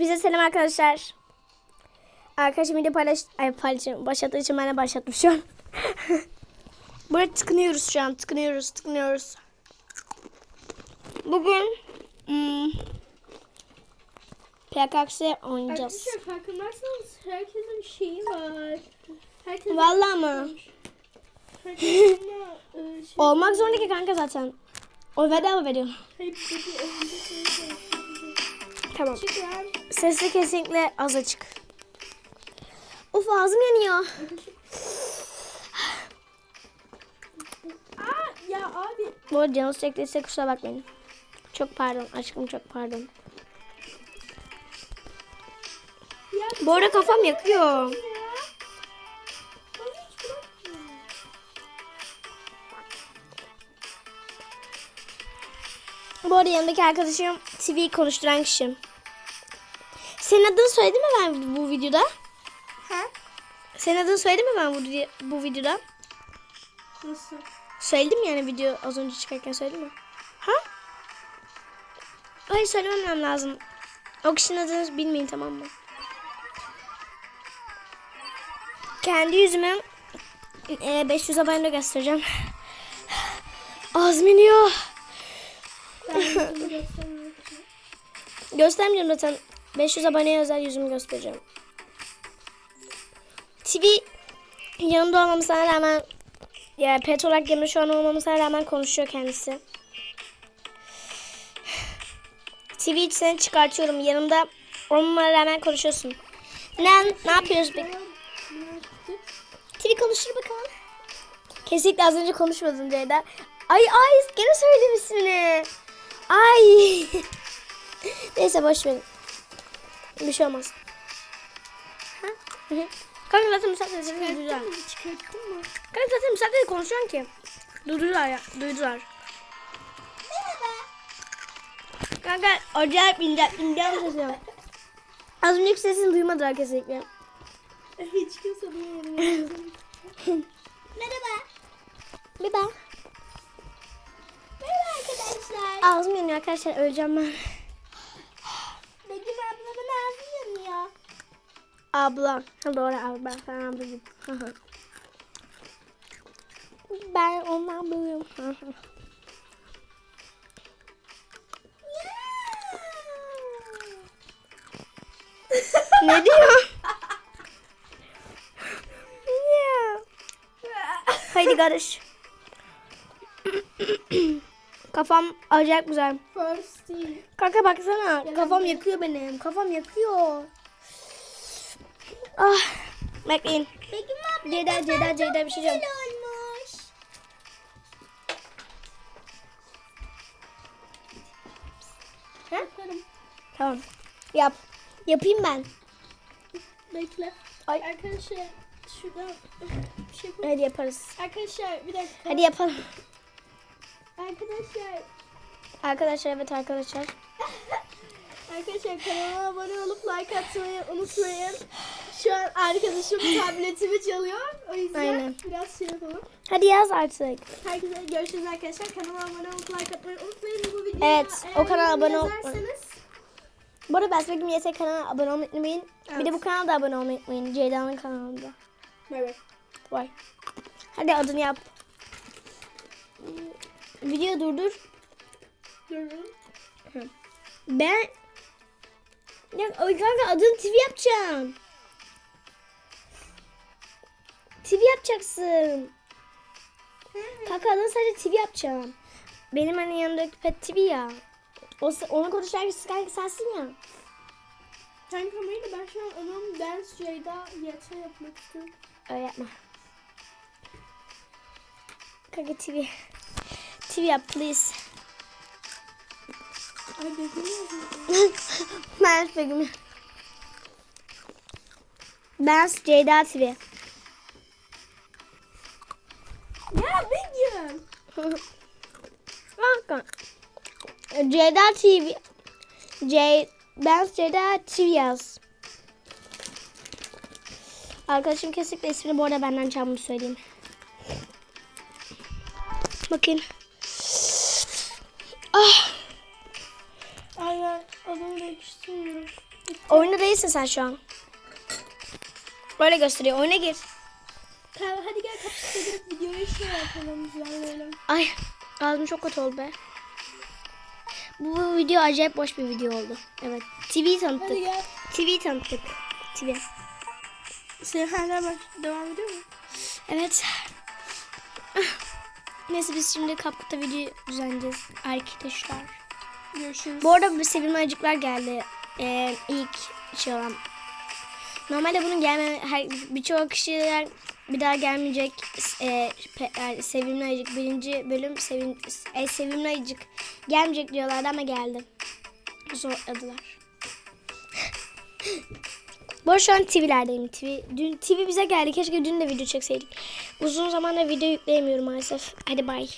selam arkadaşlar. Arkadaşım video paylaş... Ay paylaşım. Başlattığı için ben de başlatmış şu an. Burada tıkınıyoruz şu an. Tıkınıyoruz, tıkınıyoruz. Bugün... Hmm, PKX oynayacağız. Arkadaşlar farkındaysanız herkesin şeyi var. Herkesin Vallahi mı? Herkesin şey, Olmak zorunda ki kanka zaten. O bedava veriyor. Hayır. Tamam. Çık lan. Sesi kesinlikle az açık. Of ağzım yanıyor. Aa ya abi. Bu arada canınız çektiyse kusura bakmayın. Çok pardon aşkım çok pardon. Ya, Bu arada kafam yakıyor. Bu arada yanındaki arkadaşım TV konuşturan kişi. Senin adını söyledim mi ben bu videoda? Ha? Senin adını söyledim mi ben bu, bu videoda? Nasıl? Söyledim yani video az önce çıkarken söyledim mi? Ha? Hayır söylemem lazım. O kişinin adını bilmeyin tamam mı? Kendi yüzüme e, 500 abone göstereceğim. Ağzım Göstermeyeceğim zaten. 500 aboneye özel yüzümü göstereceğim. TV yanımda olmamasına rağmen ya pet olarak yanımda şu an olmamasına rağmen konuşuyor kendisi. TV seni çıkartıyorum. Yanımda olmamana rağmen konuşuyorsun. Ne, ne yapıyoruz peki? TV konuşur bakalım. Kesinlikle az önce konuşmadın Ceyda. Ay ay gene söyledim ismini. Ay. Neyse boş verin. Bir şey olmaz. Ha? Kanka zaten müsaade seni duydular. Çıkarttın mı? Kanka zaten müsaade konuşuyorsun ki. Duydular ya. Duydular. Kanka acayip ince ince sesi. Az önceki sesini duymadılar kesinlikle. Hiç kimse duymadı. Merhaba. Merhaba. Merhaba arkadaşlar. Ağzım yanıyor arkadaşlar öleceğim ben. Begüm ablamın ağzı yanıyor. Abla. Ha, doğru abla. Ben sana büyüğüm. Hı hı. ben ondan büyüğüm. Ne diyor? Haydi karış. Kafam acayip güzel. Değil. Kanka baksana. Kafam yakıyor benim. Kafam yakıyor. Ah. Bekleyin. Begüm abla Ceyda, Ceyda, Ceyda bir şey diyeceğim. olmuş. Ha? Yaparım. Tamam. Yap. Yapayım ben. Bekle. Ay. Arkadaşlar şuradan bir şey yapalım. Hadi yaparız. Arkadaşlar bir dakika. Hadi yapalım. Arkadaşlar Arkadaşlar evet arkadaşlar. Arkadaşlar kanalıma abone olup like atmayı unutmayın. Şu an arkadaşım tabletimi çalıyor. O yüzden Aynen. biraz şey yapalım. Hadi yaz artık. Herkese görüşürüz arkadaşlar. Kanalıma abone olup like atmayı unutmayın. Bu videoya Evet, eğer o kanala yorum abone ol- yazarsanız Bu arada ben Begüm YT kanalına abone olmayı unutmayın. Bir de Evet. bu kanala da abone olmayı unutmayın. Ceyda'nın kanalında. Evet. Vay. Hadi adını yap. Video durdur. Durun. Ben ya ay kanka adını TV yapacağım. TV yapacaksın. Kanka adını sadece TV yapacağım. Benim hani yanımdaki pet TV ya. O, onu konuşan kişi kanka sensin ya. Sen kamerayla ben şu an onun Dance Jay'da yata yapmak istiyorum. Öyle yapma. Kanka TV. TV yap please. Ay Begüm yazıyor. ben Begüm. Ben Ceyda TV. Ya Begüm. Kanka. Ceyda TV. C ben Ceyda TV yaz. Arkadaşım kesinlikle ismini bu arada benden çalmış söyleyeyim. Bakın. Ah, Ay ben adını değiştirmiyorum. oyunda misin sen şu an? Öyle gösteriyor. Oyuna gir. Kapıştırıp videoyu şey yapalım. Ay ağzım çok kötü oldu be. Bu, bu video acayip boş bir video oldu. Evet. TV tanıttık. TV tanıttık. TV. Sen hala bak devam ediyor mu? Evet. Neyse biz şimdi Kapkut'ta video düzenleyeceğiz arkadaşlar. Görüşürüz. Bu arada bir sevimli ayıcıklar geldi. Ee, ilk şey olan. Normalde bunun gelme her birçok kişiler bir daha gelmeyecek. Ee, pe- yani sevimli ayıcık birinci bölüm sevim, e, sevimli ayıcık gelmeyecek diyorlardı ama geldi. Zorladılar. Bu şu an TV'lerdeyim. TV, dün, TV bize geldi. Keşke dün de video çekseydik. Uzun zamandır video yükleyemiyorum maalesef. Hadi bay.